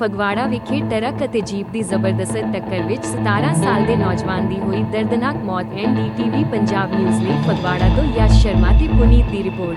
ਫਗਵਾੜਾ ਵਿਖੇ ਟਰੱਕ ਅਤੇ ਜੀਪ ਦੀ ਜ਼ਬਰਦਸਤ ਟੱਕਰ ਵਿੱਚ 17 ਸਾਲ ਦੇ ਨੌਜਵਾਨ ਦੀ ਹੋਈ ਦਰਦਨਾਕ ਮੌਤ ਐਨਡੀਟੀਵੀ ਪੰਜਾਬ ਨਿਊਜ਼ ਲਈ ਫਗਵਾੜਾ ਤੋਂ ਯਸ਼ ਸ਼ਰਮਾ ਤੇ ਪੁਨੀਤ ਦੀ ਰਿਪੋਰਟ।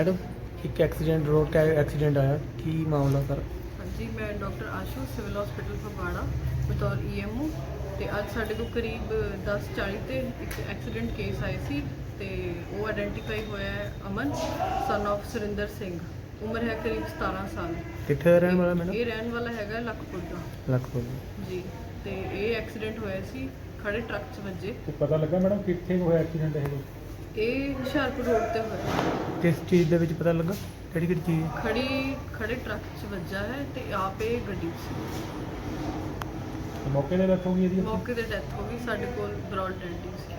ਮੈਡਮ ਇੱਕ ਐਕਸੀਡੈਂਟ ਰੋਡ ਕਾ ਐਕਸੀਡੈਂਟ ਆਇਆ। ਕੀ ਮਾਮਲਾ ਸਰ? ਹਾਂਜੀ ਮੈਂ doctor Ashu civil hospital Phagwara ਬਤੌਰ ਈਐਮਓ ਤੇ ਅੱਜ ਸਾਡੇ ਕੋਲ ਕਰੀਬ 10:40 ਤੇ ਇੱਕ ਐਕਸੀਡੈਂਟ ਕੇਸ ਆਇਆ ਸੀ ਤੇ ਉਹ ਆਇਡੈਂਟੀਫਾਈ ਹੋਇਆ ਹੈ ਅਮਨ ਸਨ of ਸੁਰਿੰਦਰ ਸਿੰਘ। ਉਮਰ ਹੈ ਕਰੀਬ 17 ਸਾਲ। ਕਿੱਥੇ ਦਾ ਰਹਿਣ ਵਾਲਾ ਮੈਡਮ? ਇਹ ਰਹਿਣ ਵਾਲਾ ਹੈਗਾ ਲਖਪੁਰ ਦਾ। ਲਖਪੁਰ ਜੀ ਤੇ ਇਹ ਐਕਸੀਡੈਂਟ ਹੋਇਆ ਸੀ ਖੜੇ ਟਰੱਕ 'ਚ ਵੱਜੇ। ਤੇ ਪਤਾ ਲੱਗਾ ਮੈਡਮ ਕਿੱਥੇ ਹੋਇਆ ਐਕਸੀਡੈਂਟ ਇਹ? ਇਹ ਹੁਸ਼ਿਆਰਪੁਰ ਰੋਡ ਤੇ ਹੋਇਆ। ਕਿਸ ਚੀਜ਼ ਦੇ ਵਿੱਚ ਪਤਾ ਲੱਗਾ? ਕਿਹੜੀ ਕਿਹੜੀ ਚੀਜ਼? ਖੜੀ ਖੜੇ ਟਰੱਕ 'ਚ ਵੱਜਾ ਹੈ ਤੇ ਆਪ ਇਹ ਗੱਡੀ 'ਚ ਸੀ। ਮੌਕੇ ਤੇ ਗਈ ਇਹਦੀ? ਮੌਕੇ ਤੇ ਡੈਥ ਹੋ ਗਈ ਸਾਡੇ ਕੋਲ ਬਰੌਡ ਡੈਂਟੀ ਸੀ।